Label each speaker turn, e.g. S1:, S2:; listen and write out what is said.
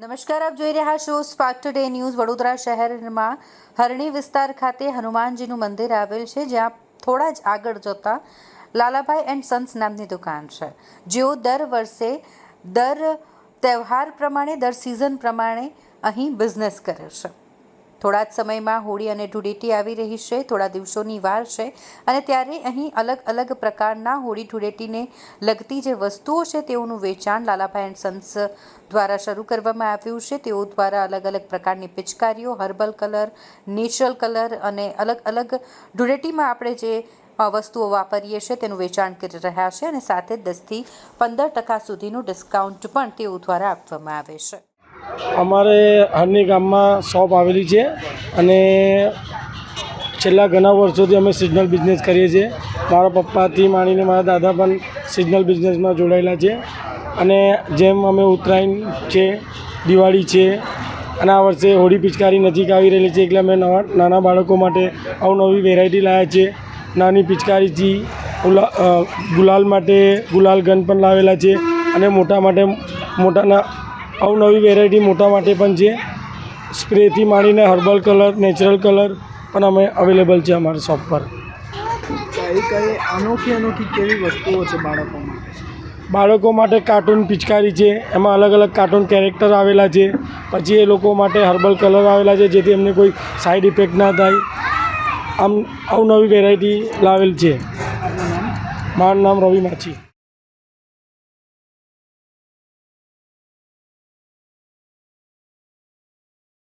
S1: નમસ્કાર, આપ જોઈ રહ્યા છો સ્પાર્ક ટુડે ન્યૂઝ વડોદરા શહેરમાં હરણી વિસ્તાર ખાતે હનુમાનજીનું મંદિર આવેલ છે, જ્યાં થોડા જ આગળ જતા લાલાભાઈ એન્ડ સન્સ નામની દુકાન છે. જેઓ દર વર્ષે દર તહેવાર પ્રમાણે, દર સિઝન પ્રમાણે અહીં બિઝનેસ કરે છે. થોડા જ સમયમાં હોળી અને ધૂળેટી આવી રહી છે, થોડા દિવસોની વાર છે અને ત્યારે અહીં અલગ અલગ પ્રકારના હોળી ધૂળેટીને લગતી જે વસ્તુઓ છે તેઓનું વેચાણ લાલાભાઈ એન્ડ સન્સ દ્વારા શરૂ કરવામાં આવ્યું છે. તેઓ દ્વારા અલગ અલગ પ્રકારની પિચકારીઓ, હર્બલ કલર, નેચરલ કલર અને અલગ અલગ ધૂળેટીમાં આપણે જે વસ્તુઓ વાપરીએ છીએ તેનું વેચાણ કરી રહ્યા છે અને સાથે દસથી પંદર ટકા સુધીનું ડિસ્કાઉન્ટ પણ તેઓ દ્વારા આપવામાં આવે છે.
S2: અમારે હરની ગામમાં શોપ આવેલી છે અને છેલ્લા ઘણા વર્ષોથી અમે સિઝનલ બિઝનેસ કરીએ છીએ. મારા પપ્પાથી માંડીને મારા દાદા પણ સિઝનલ બિઝનેસમાં જોડાયેલા છે. અને જેમ અમે ઉત્તરાયણ છે, દિવાળી છે, અને આ વર્ષે હોળી પિચકારી નજીક આવી રહેલી છે એટલે અમે નવા, નાના બાળકો માટે અવનવી વેરાયટી લાવ્યા છે. નાની પિચકારીથી ગુલાલ માટે ગુલાલ ગન પણ લાવેલા છે અને મોટા માટે મોટાના અવનવી વેરાયટી મોટા માટે પણ છે. સ્પ્રેથી માંડીને હર્બલ કલર નેચરલ કલર પણ અમે અવેલેબલ છે અમારી શોપ પર.
S3: કઈ કઈ અનોખી અનોખી કેવી વસ્તુઓ છે બાળકો માટે?
S2: બાળકો માટે કાર્ટૂન પિચકારી છે એમાં અલગ અલગ કાર્ટૂન કેરેક્ટર આવેલા છે. પછી એ લોકો માટે હર્બલ કલર આવેલા છે જેથી એમને કોઈ સાઈડ ઇફેક્ટ ના થાય. આમ અવનવી વેરાયટી લાવેલ છે. મારું નામ રવિ માછી.